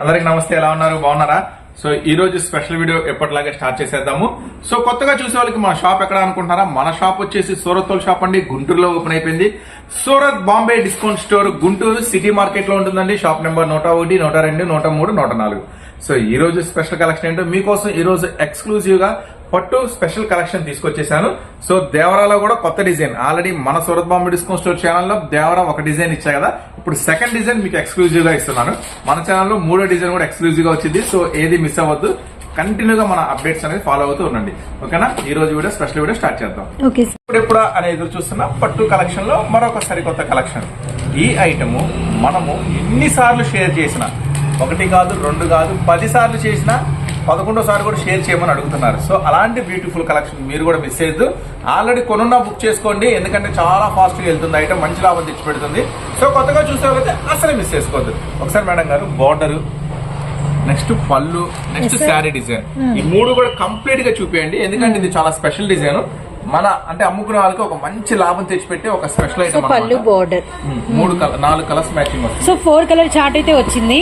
అందరికి నమస్తే ఎలా ఉన్నారు? బాగున్నారా? సో ఈ రోజు స్పెషల్ వీడియో ఎప్పటిలాగే స్టార్ట్ చేసేద్దాము. సో కొత్తగా చూసే వాళ్ళకి మన షాప్ ఎక్కడ అనుకుంటారా మన షాప్ వచ్చేసి సూరత్ తోల్ షాప్ అండి గుంటూరులో ఓపెన్ అయిపోయింది. Surat Bombay discount store Guntur city మార్కెట్లో ఉంటుందండి. షాప్ నెంబర్ నూట ఒకటి నూట రెండు నూట మూడు నూట నాలుగు. సో ఈ రోజు స్పెషల్ కలెక్షన్ ఏంటో మీకోసం ఈ రోజు ఎక్స్క్లూజివ్గా పట్టు స్పెషల్ కలెక్షన్ తీసుకొచ్చేసాను. సో దేవరాలో కూడా కొత్త డిజైన్. ఆల్రెడీ మన సూరత్ బాంబే డిస్కౌంట్ స్టోర్ ఛానల్లో దేవరా ఒక డిజైన్ ఇచ్చా కదా. ఇప్పుడు సెకండ్ డిజైన్ మీకు ఎక్స్క్లూజివ్గా ఇస్తున్నాను. మన ఛానల్లో మూడో డిజైన్ కూడా ఎక్స్క్లూజివ్గా వచ్చింది. సో ఏది మిస్ అవ్వద్దు. కంటిన్యూగా మన అప్డేట్స్ అనేది ఫాలో అవుతూ ఉండండి. ఓకేనా? ఈ రోజు వీడియో స్పెషల్ వీడియో స్టార్ట్ చేద్దాం. ఇప్పుడు ఎప్పుడు అనేది ఎదురు చూస్తున్న పట్టు కలెక్షన్లో మరొక సరికొత్త కలెక్షన్. ఈ ఐటమ్ మనము ఎన్నిసార్లు షేర్ చేసినా ఒకటి కాదు రెండు కాదు పది సార్లు చేసినా పదకొండోసారి కూడా షేర్ చేయమని అడుగుతున్నారు. సో అలాంటి బ్యూటిఫుల్ కలెక్షన్ మీరు కూడా మిస్ చేయొద్దు. ఆల్రెడీ కొనున్నా బుక్ చేసుకోండి. ఎందుకంటే చాలా ఫాస్ట్గా వెళ్తుంది. ఐటమ్ మంచి లాభం తెచ్చి పెడుతుంది. సో కొత్తగా చూసే వాళ్ళైతే అసలే మిస్ చేసుకోవద్దు. ఒకసారి మేడం గారు బార్డర్ నెక్స్ట్ పళ్ళు నెక్స్ట్. శారీ డిజైన్ ఈ మూడు కూడా కంప్లీట్గా చూపించండి ఎందుకంటే ఇది చాలా స్పెషల్ డిజైన్ మన అంటే అమ్ముకునే వాళ్ళకి ఒక మంచి లాభం తెచ్చిపెట్టే ఒక స్పెషల్ ఐటమ్ పళ్ళు బోర్డర్ మూడు కలర్ నాలుగు colours matching so four colour chart అయితే వచ్చింది.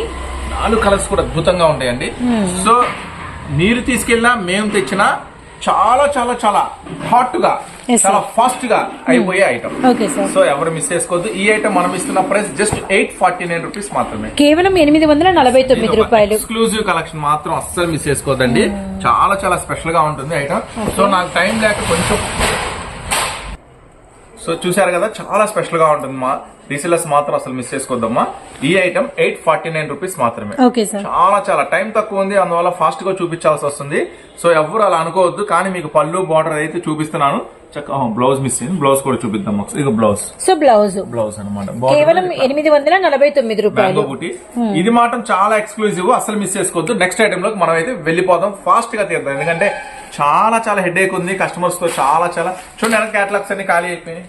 నాలుగు కలర్స్ కూడా అద్భుతంగా ఉంటాయండి. Hmm. సో మీరు తీసుకెళ్ళినా మేము తెచ్చినా చాలా చాలా చాలా హాట్గా. చాలా ఫాస్ట్గా అయిపోయే ఐటమ్ సార్ సో ఎవరు మిస్ చేసుకోవద్దు. ఈ ఐటమ్ మనం ఇస్తున్న price just eight forty nine rupees మాత్రమే. కేవలం ఎనిమిది వందల నలభై తొమ్మిది రూపాయలు. ఎక్స్క్లూజివ్ కలెక్షన్ మాత్రం అస్సలు మిస్ చేసుకోవద్దండి. చాలా చాలా స్పెషల్గా ఉంటుంది ఐటమ్ సో నాకు టైం లేక కొంచెం సో చూసారు కదా చాలా స్పెషల్గా ఉంటుంది మా రీసెలర్స్ మాత్రం అసలు మిస్ చేసుకోవద్దమ్మా ఈ item eight forty nine rupees మాత్రమే. చాలా చాలా టైం తక్కువ ఉంది అందువల్ల ఫాస్ట్గా చూపించాల్సి వస్తుంది. సో ఎవరు అలా అనుకోవద్దు కానీ మీకు పళ్ళు బార్డర్ అయితే చూపిస్తున్నాను బ్లౌజ్ మిస్ అయింది బ్లౌజ్ కూడా చూపిద్దాం ఒకసారి. ఇక బ్లౌజ్. So blouse. బ్లౌజ్ అనమాట కేవలం ఎనిమిది వందల నలభై తొమ్మిది రూపాయలు. బూటీ ఇది మాత్రం చాలా ఎక్స్క్లూజివ్ అసలు మిస్ చేసుకోవద్దు. నెక్స్ట్ ఐటమ్లోకి మనం అయితే వెళ్ళిపోదాం. ఫాస్ట్గా తీద్దాం. ఎందుకంటే చాలా చాలా హెడ్ ఏక్ ఉంది. కస్టమర్స్తో చాలా చాలా. చూడండి వెనక క్యాటలాగ్స్ అన్ని ఖాళీ అయిపోయినాయి.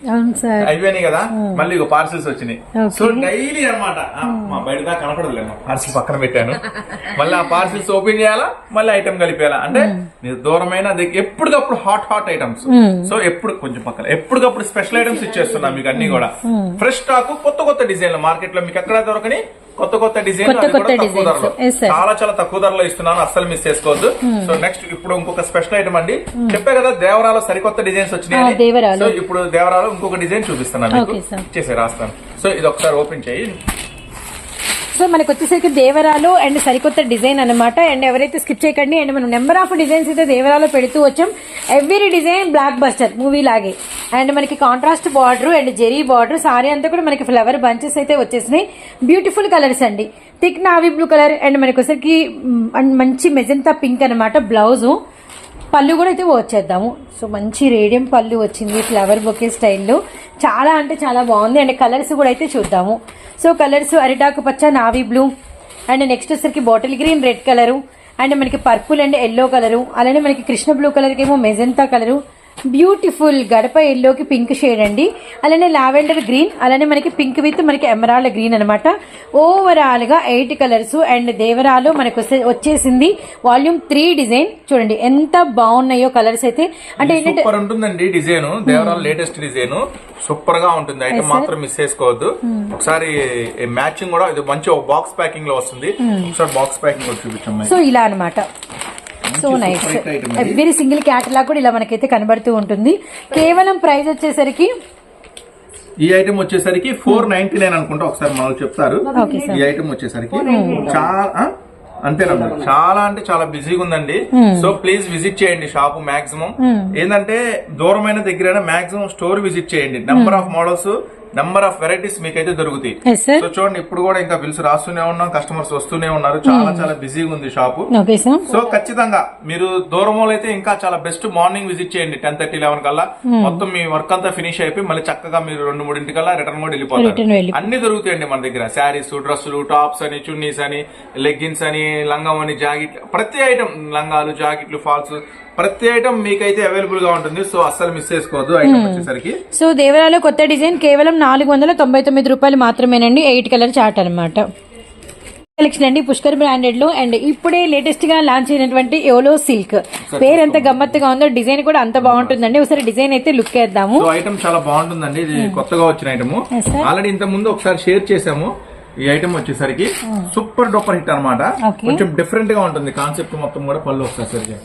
అయిపోయినాయి కదా? మళ్ళీ ఇక పార్సిల్స్ వచ్చినాయి. సో డైలీ అనమాట మా బయట దాకా కనపడదులేమో పార్సిల్ పక్కన పెట్టాను. మళ్ళీ ఆ పార్సిల్స్ ఓపెన్ చేయాలా? మళ్ళీ ఐటమ్ కలిపేయాలా? అంటే దూరమైన ఎప్పటికప్పుడు హాట్ హాట్ ఐటమ్స్ సో ఎప్పుడు కొంచెం పక్కన. ఎప్పటికప్పుడు స్పెషల్ ఐటమ్స్ ఇచ్చేస్తున్నా మీకు అన్ని కూడా. ఫ్రెష్ స్టాక్ కొత్త కొత్త డిజైన్లు మార్కెట్లో మీకు ఎక్కడ దొరకని కొత్త కొత్త డిజైన్ sir. చాలా చాలా తక్కువ ధరలో ఇస్తున్నాను. అస్సలు మిస్ చేసుకోవద్దు. సో నెక్స్ట్ ఇప్పుడు ఇంకొక స్పెషల్ ఐటమ్ అండి. చెప్పే కదా దేవరాలో సరికొత్త డిజైన్స్ వచ్చినాయి. సో ఇప్పుడు దేవరాలో ఇంకొక డిజైన్ చూపిస్తున్నాను. ఇచ్చేసి రాస్తాను. సో ఇది ఒకసారి ఓపెన్ చేయి. సో మనకు వచ్చేసరికి దేవరాలు అండ్ సరికొత్త డిజైన్ అన్నమాట. అండ్ ఎవరైతే స్కిప్ చేయకండి అండ్ మనం నెంబర్ ఆఫ్ డిజైన్స్ అయితే దేవరాలో పెడుతూ వచ్చాం. Every design blockbuster movie లాగే. అండ్ మనకి contrast border and zari border sari అంతా కూడా మనకి ఫ్లవర్ బంచెస్ అయితే వచ్చేసినాయి. బ్యూటిఫుల్ కలర్స్ అండి. Thick navy blue colour and మనకి వచ్చేసరికి అండ్ మంచి మెజంతా పింక్ అనమాట బ్లౌజు పళ్ళు కూడా అయితే వచ్చేద్దాము సో మంచి రేడియం పళ్ళు వచ్చింది ఫ్లవర్ బొకే స్టైల్లో చాలా అంటే చాలా బాగుంది. అండ్ కలర్స్ కూడా అయితే చూద్దాము. సో కలర్స్ అరిటాకు పచ్చ నావీ బ్లూ అండ్ నెక్స్ట్ వచ్చరికి bottle green red colour and మనకి పర్పుల్ అండ్ ఎల్లో కలరు అలానే మనకి కృష్ణ బ్లూ కలర్కి ఏమో మెజెంతా కలరు బ్యూటిఫుల్ గడప ఎల్లోకి పింక్ షేడ్ అండి. అలానే లావెండర్ గ్రీన్ అలానే మనకి పింక్ విత్ మనకి ఎమరాల్డ్ గ్రీన్ అనమాట ఓవరాల్గా ఎయిట్ కలర్స్ అండ్ దేవరాలు మనకు వచ్చేసింది. Volume three design. చూడండి ఎంత బాగున్నాయో కలర్స్ అయితే. అంటే సూపర్ ఉంటుందండి డిజైన్. దేవరాల latest design. సూపర్గా ఉంటుంది ఐటమ్ మాత్రం మిస్ చేసుకోవద్దు. ఒకసారి మ్యాచింగ్ కూడా ఇది మంచి బాక్స్ ప్యాకింగ్లో వస్తుంది. ఒకసారి బాక్స్ ప్యాకింగ్ కూడా చూపించమ్మా. సో ఇలా అనమాట so nice. Every single catalogue కూడా ఇలా మనకైతే కనబడుతూ ఉంటుంది. కేవలం ప్రైస్ వచ్చేసరికి ఈ ఐటమ్ వచ్చేసరికి ఫోర్ నైన్టీ నైన్ అనుకుంటా ఒకసారి మనకు చెప్తారు. ఈ ఐటమ్ వచ్చేసరికి చాలా? అంతేనమ్మా చాలా అంటే చాలా బిజీగా ఉందండి. సో ప్లీజ్ విజిట్ చేయండి షాప్ మాక్సిమం ఏంటంటే దూరమైన దగ్గర మాక్సిమం స్టోర్ విజిట్ చేయండి. Number of models number of varieties మీకైతే దొరుకుతాయి. సో చూడండి ఇప్పుడు కూడా ఇంకా బిల్స్ రాస్తూనే ఉన్నాం కస్టమర్స్ వస్తూనే ఉన్నారు. చాలా చాలా బిజీగా ఉంది షాపు సో ఖచ్చితంగా మీరు దూరం అయితే ఇంకా చాలా బెస్ట్ మార్నింగ్ విజిట్ చేయండి టెన్ థర్టీ లెవెన్ కల్లా. మొత్తం మీ వర్క్ అంతా ఫినిష్ అయిపోయి మళ్ళీ చక్కగా మీరు రెండు మూడింటికల్లా రిటర్న్ కూడా వెళ్ళిపోతారు. వెళ్ళి- అన్ని దొరుకుతాయండి మన దగ్గర. శారీస్ డ్రెస్సులు టాప్స్ అని చున్నీస్ అని లెగ్గిన్స్ అని లంగం అని జాకెట్ ప్రతి ఐటమ్ లంగాలు జాకెట్లు ఫాల్స్ ప్రతి ఐటమ్ మీకైతే అవైలబుల్గా ఉంటుంది. సో అస్సలు మిస్ చేసుకోవద్దు. ఐటమ్ వచ్చేసరికి. సో దేవరాలో కొత్త డిజైన్ కేవలం నాలుగు వందల తొంభై తొమ్మిది రూపాయలు మాత్రమేనండి ఎయిట్ కలర్ చార్ట్ అనమాట కలెక్షన్ అండి పుష్కర్ బ్రాండెడ్లో అండ్ ఇప్పుడే లేటెస్ట్గా లాంచ్ అయినటువంటి ఎవలో సిల్క్ పేరు ఎంత గమ్మత్తుగా ఉందో డిజైన్ కూడా అంత బాగుంటుందండి. ఒకసారి డిజైన్ అయితే లుక్ వేద్దాము. ఐటమ్ చాలా బాగుంటుందండి. ఇది కొత్తగా వచ్చిన ఐటమ్. ఆల్రెడీ ఇంత ముందు ఒకసారి షేర్ చేసాము ఈ ఐటమ్ వచ్చేసరికి సూపర్ డూపర్ హిట్ అన్నమాట. Okay. కొంచెం డిఫరెంట్గా ఉంటుంది. కాన్సెప్ట్ మొత్తం కూడా పళ్ళు సరిగ్గా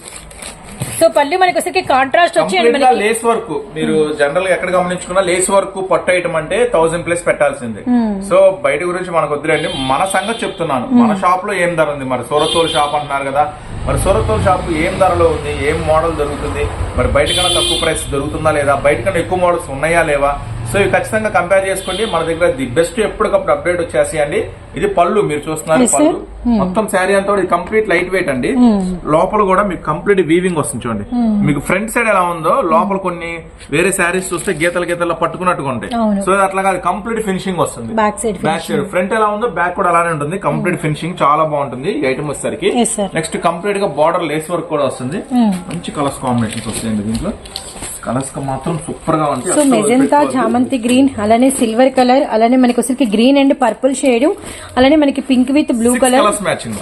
సో పళ్ళు మనకి వచ్చరికి కాంట్రాస్ట్ వచ్చి లేస్ వర్క్ మీరు జనరల్గా ఎక్కడ గమనించుకున్నా లేస్ వర్క్ పట్టు ఐటమ్ అంటే థౌసండ్ ప్లస్ పెట్టాల్సింది. సో బయట గురించి మనకు వద్దులేండి. మన సంగతి చెప్తున్నాను. మన షాప్లో ఏం ధర ఉంది? మరి సూరతోల్ షాప్ అంటున్నారు కదా. మరి సూరతోల్ షాప్ ఏం ధరలో ఉంది? ఏం మోడల్ దొరుకుతుంది? మరి బయట కన్నా తక్కువ ప్రైస్ దొరుకుతుందా లేదా? బయట కన్నా ఎక్కువ మోడల్స్ ఉన్నాయా లేవా? సో ఇవి ఖచ్చితంగా కంపేర్ చేసుకోండి. మన దగ్గర ది బెస్ట్ ఎప్పటికప్పుడు అప్డేట్ వచ్చేసేయండి ఇది పళ్ళు మీరు చూస్తున్నారు. పళ్ళు. మొత్తం శారీ అంతా కూడా కంప్లీట్ లైట్ వెయిట్ అండి. లోపల కూడా మీకు కంప్లీట్ వీవింగ్ వస్తుంది చూడండి. మీకు ఫ్రంట్ సైడ్ ఎలా ఉందో లోపల కొన్ని వేరే శారీస్ చూస్తే గీతలు గీతలు పట్టుకున్నట్టుగా ఉంటాయి. సో అట్లా కాదు కంప్లీట్ ఫినిషింగ్ వస్తుంది. Back side back side front ఎలా ఉందో బ్యాక్ కూడా అలానే ఉంటుంది. కంప్లీట్ ఫినిషింగ్ చాలా బాగుంటుంది ఈ ఐటమ్ వచ్చేసరికి. నెక్స్ట్ కంప్లీట్గా బార్డర్ లేస్ వర్క్ కూడా వస్తుంది. మంచి కలర్స్ కాంబినేషన్స్ వస్తాయండి దీంట్లో. కలర్స్ మాత్రం సూపర్గా ఉంటాయి సో మెజంతా. చామంతి గ్రీన్ అలానే సిల్వర్ కలర్ అలానే మనకి వచ్చరికి గ్రీన్ అండ్ పర్పుల్ షేడ్ అలానే మనకి pink with blue colour.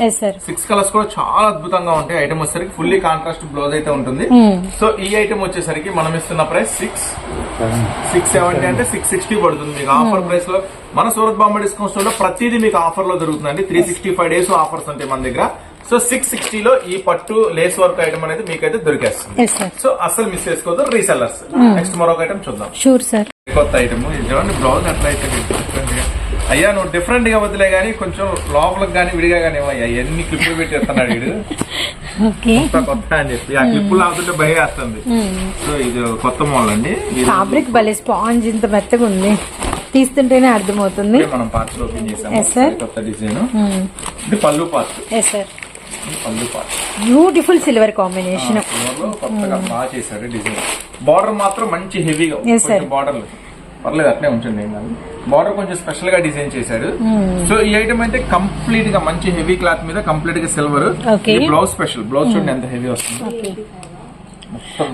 Yes sir six colours కూడా చాలా అద్భుతంగా ఉంటాయి. ఐటమ్ వచ్చేసరికి ఫుల్లీ కాంట్రాస్ట్ బ్లౌజ్ అయితే ఉంటుంది. సో ఈ ఐటమ్ వచ్చేసరికి మనం ఇస్తున్న ప్రైస్ సిక్స్ సిక్స్ సెవెంటీ అంటే సిక్స్ సిక్స్టీ పడుతుంది. మీకు ఆఫర్ ప్రైస్లో మన సూరత్ బాంబే డిస్కౌంట్ స్టోర్లో ప్రతిదీ మీకు ఆఫర్లో దొరుకుతుందండి. Three sixty five days offers ఉంటాయి మన దగ్గర. సో సిక్స్ సిక్స్టీలో ఈ పట్టు లేస్ వర్క్ ఐటమ్ అనేది మీకైతే దొరికేస్తుంది. సో అసలు మిస్ చేసుకోవద్దు రీసెల్లర్స్ నెక్స్ట్ మరొక ఐటమ్ చూద్దాం. షూర్ సార్ కొత్త ఐటమ్ ఇది చూడండి బ్లౌజ్ అట్లా అయితే. అయ్యా నువ్వు డిఫరెంట్గా వదిలే గానీ కొంచెం లోపలికి కానీ విడిగా కానీ అయ్యా ఎన్ని క్లిప్పులు పెట్టి ఎత్తున్నాడు వీడు? కొత్త కొత్త అని చెప్పి. ఆ క్లిప్పులు ఆగుతుంటే భయం వేస్తుంది. సో ఇది కొత్త మోడల్ అండి. ఇది ఫ్యాబ్రిక్ భలే స్పాంజ్ ఇంత మెత్తగా ఉంది. తీస్తుంటేనే అర్థమవుతుంది. మనం పార్ట్స్ ఓపెన్ sir. కొత్త డిజైన్ ఇది పళ్ళు పార్ట్ ఎస్ సార్ పళ్ళు బ్యూటిఫుల్ సిల్వర్ కాంబినేషన్ కొత్తగా బాగా డిజైన్ బార్డర్ మాత్రం మంచి హెవీగా బార్డర్ పర్లేదు అట్లే ఉంచండి ఏం కాదు. బార్డర్ కొంచెం స్పెషల్గా డిజైన్ చేశాడు సో ఈ ఐటమ్ అయితే కంప్లీట్గా మంచి హెవీ క్లాత్ మీద కంప్లీట్గా సిల్వర్. బ్లౌజ్ స్పెషల్ బ్లౌజ్ చూడండి ఎంత హెవీ వస్తుంది.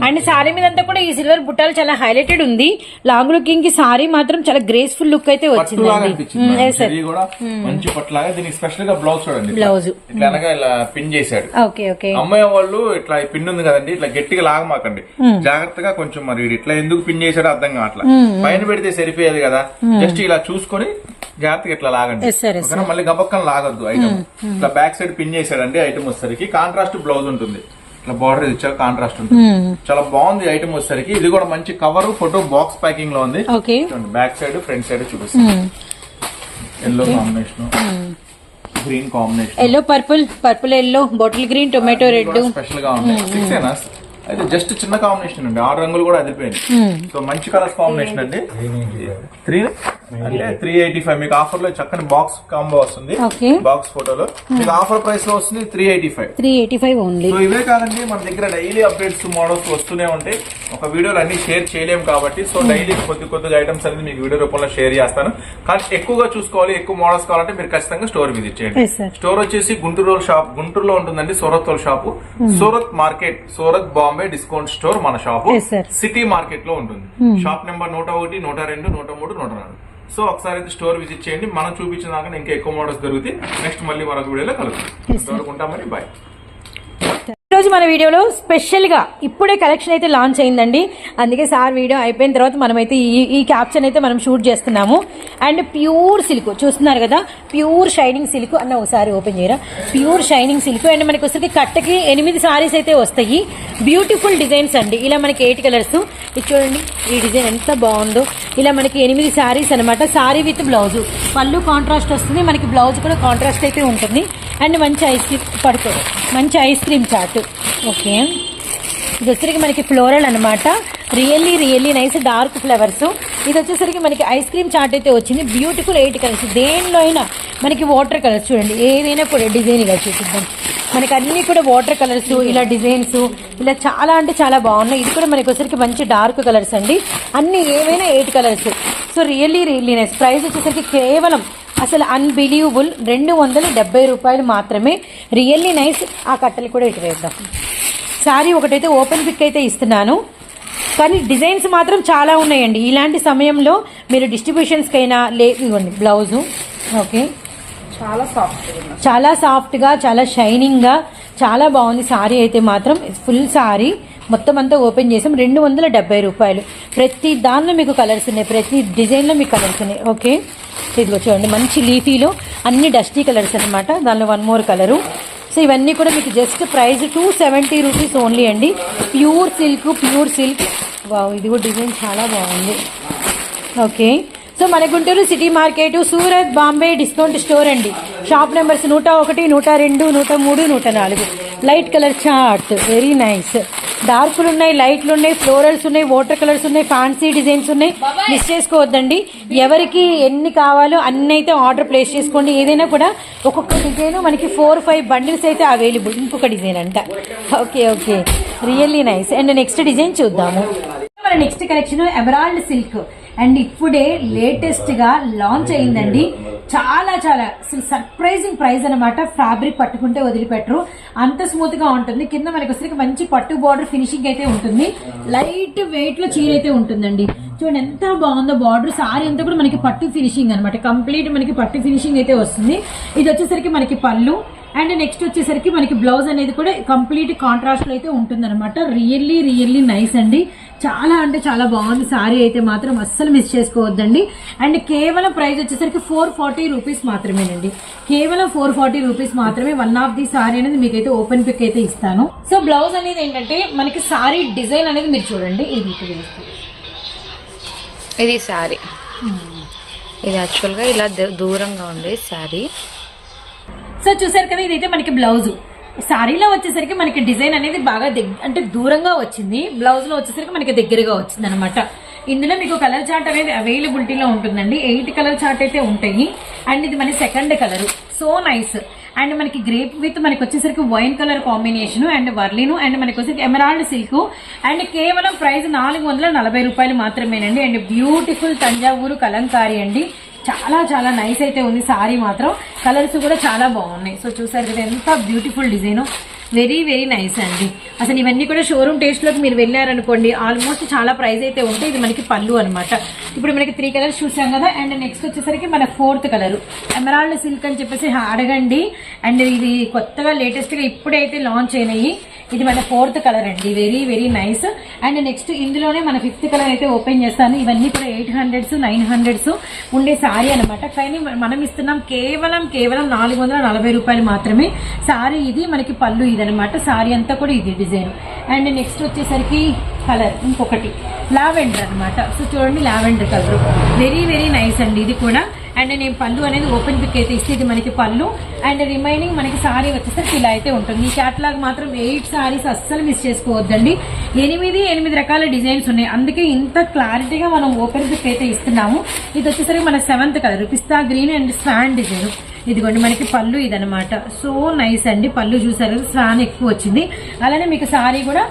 అండ్ సారీ మీద అంతా కూడా ఈ సిల్వర్ బుట్టాలు చాలా హైలైటెడ్ ఉంది. లాంగ్ లుకింగ్కి సారీ మాత్రం చాలా గ్రేస్ఫుల్ లుక్ అయితే కూడా మంచి దీనికి స్పెషల్గా బ్లౌజ్ చూడండి. ఇట్లా. అనగా ఇలా పిన్ చేశాడు. ఓకే ఓకే అమ్మాయి వాళ్ళు ఇట్లా పిన్ ఉంది కదండి ఇట్లా గట్టిగా లాగమాకండి జాగ్రత్తగా కొంచెం మరి ఇట్లా ఎందుకు పిన్ చేశాడో అర్థం కావట్లా. పైన పెడితే సరిపోయేది కదా. జస్ట్ ఇలా చూసుకొని జాగ్రత్తగా ఇట్లా లాగండి? మళ్ళీ గబక్కన లాగద్దు ఐటమ్ ఇట్లా బ్యాక్ సైడ్ పిన్ చేశాడండి ఐటమ్ వచ్చేసరికి కాంట్రాస్ట్ బ్లౌజ్ ఉంటుంది. ఇట్లా బార్డర్ ఇచ్చారు కాంట్రాస్ట్ ఉంటుంది. చాలా బాగుంది ఐటమ్ వచ్చేసరికి. ఇది కూడా మంచి కవర్ ఫోటో బాక్స్ ప్యాకింగ్లో ఉంది. Okay back side front side చూపిస్తుంది yellow combination green combination yellow purple purple yellow bottle green tomato red స్పెషల్గా ఉన్నాయి సిక్స్ ఏనా? అయితే జస్ట్ చిన్న కాంబినేషన్ అండి. ఆరు రంగులు కూడా అదిరిపోయింది. సో మంచి కలర్స్ కాంబినేషన్ అండి. త్రీ అంటే త్రీ ఎయిటీ ఫైవ్. మీకు ఆఫర్లో చక్కని బాక్స్ కాంబో వస్తుంది. బాక్స్ ఫోటోలో. మీకు ఆఫర్ ప్రైస్లో వస్తుంది three eighty five. Three eighty five only. So ఇవే కాదండి మన దగ్గర డైలీ అప్డేట్స్ మోడల్స్ వస్తూనే ఉంటాయి. ఒక వీడియోలు అన్ని షేర్ చేయలేము కాబట్టి సో డైలీ కొద్ది కొద్దిగా ఐటమ్స్ అనేది మీకు వీడియో రూపంలో షేర్ చేస్తాను. కానీ ఎక్కువగా చూసుకోవాలి ఎక్కువ మోడల్స్ కావాలంటే మీరు ఖచ్చితంగా స్టోర్ విజిట్ చేయండి. స్టోర్ వచ్చేసి గుంటూరు షాప్ గుంటూరులో ఉంటుందండి Surat shop. Surat market Surat Bombay discount store మన షాపు. సిటీ మార్కెట్లో ఉంటుంది షాప్ నెంబర్ నూట ఒకటి నూట రెండు నూట మూడు నూట నాలుగు. సో ఒకసారి అయితే స్టోర్ విజిట్ చేయండి. మనం చూపించిన దాకా ఇంకా ఎక్కువ మోడల్స్ దొరుకుతాయి నెక్స్ట్ మళ్ళీ మరొక వీడియోలో కలుగుతాం ఇంతవరకు ఉంటామని బాయ్ ఈ రోజు మన వీడియోలో స్పెషల్గా ఇప్పుడే కలెక్షన్ అయితే లాంచ్ అయిందండి. అందుకే సార్ వీడియో అయిపోయిన తర్వాత మనమైతే ఈ ఈ క్యాప్షన్ అయితే మనం షూట్ చేస్తున్నాము. అండ్ ప్యూర్ సిల్క్ చూస్తున్నారు కదా? Pure shining silk. అన్న ఒకసారి ఓపెన్ చేయరా? Pure shining silk. అండ్ మనకి వస్తుంది కట్టకి ఎనిమిది సారీస్ అయితే వస్తాయి. బ్యూటిఫుల్ డిజైన్స్ అండి. ఇలా మనకి ఎయిట్ కలర్స్. ఇది చూడండి ఈ డిజైన్ ఎంత బాగుందో. ఇలా మనకి ఎనిమిది సారీస్ అనమాట సారీ విత్ బ్లౌజ్. పళ్ళు కాంట్రాస్ట్ వస్తుంది. మనకి బ్లౌజ్ కూడా కాంట్రాస్ట్ అయితే ఉంటుంది. అండ్ మంచి ఐస్ క్రీమ్ పడుతుంది మంచి ఐస్ క్రీమ్ చాట్. ఓకే. ఇది వచ్చేసరికి మనకి ఫ్లోరల్ అనమాట really really nice dark flowers ఇది వచ్చేసరికి మనకి ఐస్ క్రీమ్ చాట్ అయితే వచ్చింది. బ్యూటిఫుల్ ఎయిట్ కలర్స్ దేనిలో అయినా మనకి వాటర్ కలర్స్ చూడండి. ఏదైనా కూడా డిజైన్ ఇలా చూపిద్దాం. మనకి అన్ని కూడా వాటర్ కలర్స్ ఇలా డిజైన్స్ ఇలా చాలా అంటే చాలా బాగున్నాయి. ఇది కూడా మనకి వచ్చేసరికి మంచి డార్క్ కలర్స్ అండి. అన్ని ఏవైనా eight colours so really really nice price వచ్చేసరికి కేవలం అసలు అన్బిలీవబుల్ రెండు వందల డెబ్బై రూపాయలు మాత్రమే. రియల్లీ నైస్ ఆ కట్టలు కూడా ఇటు వేద్దాం. శారీ ఒకటైతే ఓపెన్ పిక్ అయితే ఇస్తున్నాను. కానీ డిజైన్స్ మాత్రం చాలా ఉన్నాయండి. ఇలాంటి సమయంలో మీరు డిస్ట్రిబ్యూషన్స్కైనా లే ఇవ్వండి బ్లౌజు. ఓకే. చాలా సాఫ్ట్ చాలా సాఫ్ట్గా చాలా షైనింగ్గా చాలా బాగుంది సారీ అయితే మాత్రం. ఫుల్ సారీ మొత్తం అంతా ఓపెన్ చేసాం. రెండు వందల డెబ్బై రూపాయలు. ప్రతి దానిలో మీకు కలర్స్ ఉన్నాయి. ప్రతి డిజైన్లో మీకు కలర్స్ ఉన్నాయి. ఓకే. ఇదిగో చూడండి మంచి లీఫీలో అన్ని డస్టీ కలర్స్ అనమాట దానిలో వన్ మోర్ కలరు. సో ఇవన్నీ కూడా మీకు just price two seventy rupees only అండి. Pure silk pure silk. Wow ఇది కూడా డిజైన్ చాలా బాగుంది. ఓకే. సో మన Guntur city market Surat Bombay discount store అండి. షాప్ నెంబర్స్ నూట ఒకటి నూట రెండు నూట మూడు నూట నాలుగు. Light colour chart. Very nice. డార్క్లు ఉన్నాయి లైట్లు ఉన్నాయి ఫ్లోరల్స్ ఉన్నాయి వాటర్ కలర్స్ ఉన్నాయి ఫ్యాన్సీ డిజైన్స్ ఉన్నాయి. మిస్ చేసుకోవద్దండి. ఎవరికి ఎన్ని కావాలో అన్ని అయితే ఆర్డర్ ప్లేస్ చేసుకోండి. ఏదైనా కూడా ఒక్కొక్క డిజైన్ మనకి ఫోర్ ఫైవ్ బండిల్స్ అయితే అవైలబుల్. ఇంకొక డిజైన్ అంట. Okay okay. Really nice and next design చూద్దాము. మన next collection emerald silk. And ఇప్పుడే లేటెస్ట్గా లాంచ్ అయిందండి. చాలా చాలా అసలు సర్ప్రైజింగ్ ప్రైస్ అనమాట ఫ్యాబ్రిక్ పట్టుకుంటే వదిలిపెట్టరు. అంత స్మూత్గా ఉంటుంది. కింద మనకి వచ్చరికి మంచి పట్టు బార్డర్ ఫినిషింగ్ అయితే ఉంటుంది. లైట్ వెయిట్లో చీర అయితే ఉంటుందండి. చూడండి ఎంత బాగుందో బార్డర్. సారీ అంతా కూడా మనకి పట్టు ఫినిషింగ్ అనమాట కంప్లీట్ మనకి పట్టు ఫినిషింగ్ అయితే వస్తుంది. ఇది వచ్చేసరికి మనకి పళ్ళు. అండ్ నెక్స్ట్ వచ్చేసరికి మనకి బ్లౌజ్ అనేది కూడా కంప్లీట్ కాంట్రాస్ట్లో అయితే ఉంటుంది అనమాట రియల్లీ రియల్లీ నైస్ అండి. చాలా అంటే చాలా బాగుంది. సారీ అయితే మాత్రం అస్సలు మిస్ చేసుకోవద్దండి. అండ్ కేవలం ప్రైస్ వచ్చేసరికి ఫోర్ ఫార్టీ రూపీస్ మాత్రమేనండి. కేవలం ఫోర్ ఫార్టీ రూపీస్ మాత్రమే వన్ ఆఫ్ ది సారీ అనేది మీకు అయితే ఓపెన్ పిక్ అయితే ఇస్తాను. సో బ్లౌజ్ అనేది ఏంటంటే మనకి సారీ డిజైన్ అనేది మీరు చూడండి. ఇది. ఇది శారీ ఇది యాక్చువల్గా ఇలా దూరంగా ఉంది శారీ సో చూసారు కదా ఇదైతే మనకి బ్లౌజ్ సారీలో వచ్చేసరికి మనకి డిజైన్ అనేది బాగా అంటే దూరంగా వచ్చింది. బ్లౌజ్లో వచ్చేసరికి మనకి దగ్గరగా వచ్చింది అనమాట ఇందులో మీకు కలర్ చార్ట్ అనేది అవైలబిలిటీలో ఉంటుందండి. ఎయిట్ కలర్ చార్ట్ అయితే ఉంటాయి. అండ్ ఇది మన second colour. So nice. And మనకి గ్రేప్ విత్ మనకి వచ్చేసరికి వైన్ కలర్ కాంబినేషన్ అండ్ వర్లీను అండ్ మనకి వచ్చేసరికి ఎమరాల్డ్ సిల్క్. అండ్ కేవలం ప్రైస్ నాలుగు వందల నలభై రూపాయలు మాత్రమేనండి. అండ్ బ్యూటిఫుల్ తంజావూరు కలంకారీ అండి. చాలా చాలా నైస్ అయితే ఉంది. సారీ మాత్రం. కలర్స్ కూడా చాలా బాగున్నాయి. సో చూసారు కదా ఎంత beautiful design very very nice అండి. అసలు ఇవన్నీ కూడా షోరూమ్ టేస్ట్లోకి మీరు వెళ్ళారనుకోండి ఆల్మోస్ట్ చాలా ప్రైస్ అయితే ఉంటాయి ఇది మనకి పళ్ళు అనమాట ఇప్పుడు మనకి త్రీ కలర్స్ చూసాం కదా అండ్ నెక్స్ట్ వచ్చేసరికి మన ఫోర్త్ కలర్ ఎమరాల్డ్ సిల్క్ అని చెప్పేసి అడగండి. అండ్ ఇది కొత్తగా లేటెస్ట్గా ఇప్పుడైతే లాంచ్ అయినాయి. ఇది మన ఫోర్త్ కలర్ అండి. Very very nice and next ఇందులోనే మన ఫిఫ్త్ కలర్ అయితే ఓపెన్ చేస్తాను. ఇవన్నీ కూడా ఎయిట్ హండ్రెడ్స్ నైన్ హండ్రెడ్స్ ఉండే సారీ అనమాట కానీ మనం ఇస్తున్నాం కేవలం కేవలం నాలుగు వందల నలభై రూపాయలు మాత్రమే. సారీ ఇది మనకి పళ్ళు ఇది అనమాట సారీ అంతా కూడా ఇది డిజైన్. అండ్ నెక్స్ట్ వచ్చేసరికి కలర్ ఇంకొకటి. లావెండర్ అనమాట సో చూడండి lavender colour. Very very nice అండి ఇది కూడా. అండ్ నేను పళ్ళు అనేది ఓపెన్ పిక్ అయితే ఇస్తే ఇది మనకి పళ్ళు. అండ్ రిమైనింగ్ మనకి సారీ వచ్చేసరికి ఇలా అయితే ఉంటుంది. ఈ క్యాట్లాగ్ మాత్రం ఎయిట్ సారీస్ అస్సలు మిస్ చేసుకోవద్దండి. ఎనిమిది ఎనిమిది రకాల డిజైన్స్ ఉన్నాయి. అందుకే ఇంత క్లారిటీగా మనం ఓపెన్ పిక్ అయితే ఇస్తున్నాము. ఇది వచ్చేసరికి మన seventh colour pista green and swan design ఇదిగోండి మనకి పళ్ళు ఇదనమాట సో నైస్ అండి పళ్ళు చూసారు స్వాన్ ఎక్కువ వచ్చింది. అలానే మీకు సారీ కూడా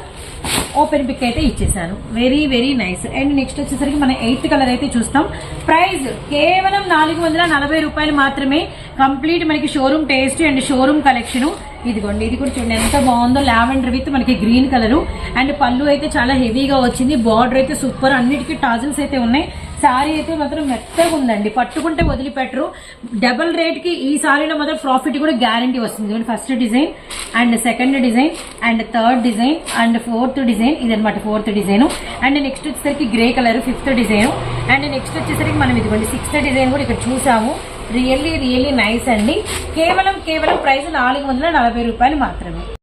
ఓపెన్ పిక్ అయితే ఇచ్చేసాను. Very very nice and next వచ్చేసరికి మన ఎయిత్ కలర్ అయితే చూస్తాం. ప్రైస్ కేవలం నాలుగు వందల నలభై రూపాయలు మాత్రమే. కంప్లీట్ మనకి showroom taste and showroom collection ఇదిగోండి ఇది కూడా చూడండి ఎంత బాగుందో లావెండర్ విత్ మనకి గ్రీన్ కలర్. అండ్ పళ్ళు అయితే చాలా హెవీగా వచ్చింది. బార్డర్ అయితే సూపర్ అన్నిటికీ టాజిల్స్ అయితే ఉన్నాయి. శారీ అయితే మాత్రం మెత్తగా ఉందండి. పట్టుకుంటే వదిలిపెట్టరు. డబల్ రేట్కి ఈ శారీలో మాత్రం ప్రాఫిట్ కూడా గ్యారంటీ వస్తుంది. First design and second design and third design and fourth design ఇదన్నమాట ఫోర్త్ డిజైన్ అండ్ నెక్స్ట్ వచ్చేసరికి grey colour fifth design and next వచ్చేసరికి మనం ఇదిగోండి సిక్స్త్ డిజైన్ కూడా ఇక్కడ చూసాము. రియల్లీ రియల్లీ నైస్ అండి. కేవలం కేవలం ప్రైస్ నాలుగు వందల నలభై రూపాయలు మాత్రమే.